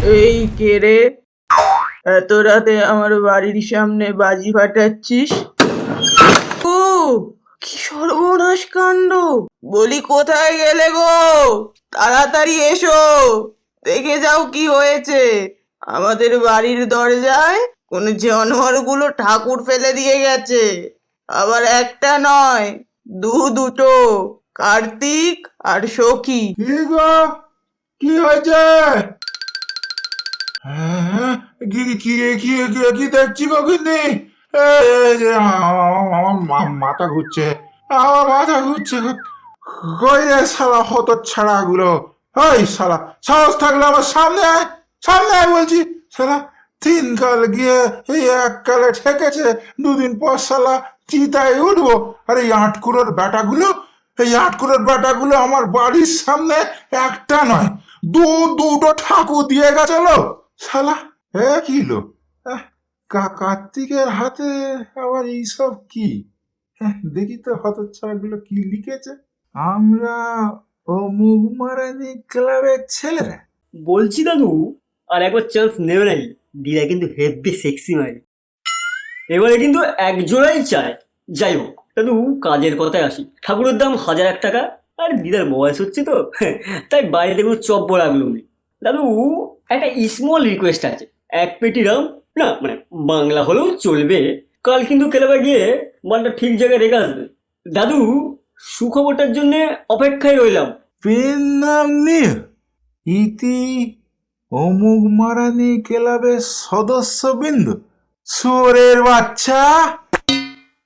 কে রে? এত রাতে আমার বাড়ির সামনে বাজি ফাটাচ্ছিস? ও কি সর্বনাশ কাণ্ড। বলি কোথায় গেলে গো? তাড়াতাড়ি এসো। দেখে যাও কি হয়েছে। আমাদের বাড়ির দরজায় কোন জানোয়ারগুলো ঠাকুর ফেলে দিয়ে গেছে। আবার একটা নয় দু দুটো কার্তিক আর সখী। কি হয়েছে? হ্যাঁ, কি কি দেখছি গো মা- মাথা ঘুরছে। আমার মাথা ঘুরছে। কই রে শালা হত ছাড়া গুলো ওই শালা, সাহস থাকলে আমার সামনে আয় সামনে আয় বলছি। শালা, তিন কাল গিয়ে এই এক কালে ঠেকেছে, দুদিন পর শালা চিতায় উঠবো। আর এই আটকুড়োর ব্যাটাগুলো, এই আটকুড়োর ব্যাটাগুলো আমার বাড়ির সামনে একটা নয়, দু, দুটো ঠাকুর দিয়ে গেছিল শালা। এ কি লো কা- কার্তিকের হাতে আবার এইসব কি? হ্যাঁ, দেখি তো হতচ্ছাড়াগুলো কি লিখেছে। আমরা অমুক মারানি ক্লাবের ছেলেরা। বলছি দাদু আর একবার চান্স নেবে নাই দিদা কিন্তু হেভি সেক্সি মারে এবারে কিন্তু এক চায়। যাই হোক দাদু কাজের কথায় আসি। ঠাকুরের দাম হাজার এক টাকা আর দিদার বয়স হচ্ছে তো। তাই বাইরে কোনো চপ রাখল নি দাদু, একটা স্মল রিকোয়েস্ট আছে। এক পেটি রাম না মানে বাংলা হলেও চলবে। কাল কিন্তু ক্লাবে গিয়ে মালটা ঠিক জায়গায় রেখে আসবে। দাদু, সুখবরটার জন্য অপেক্ষায় রইলাম। পেন নাম নিয়ে ইতি অমুক মারানি ক্লাবের সদস্যবৃন্দ। সুরের বাচ্চা!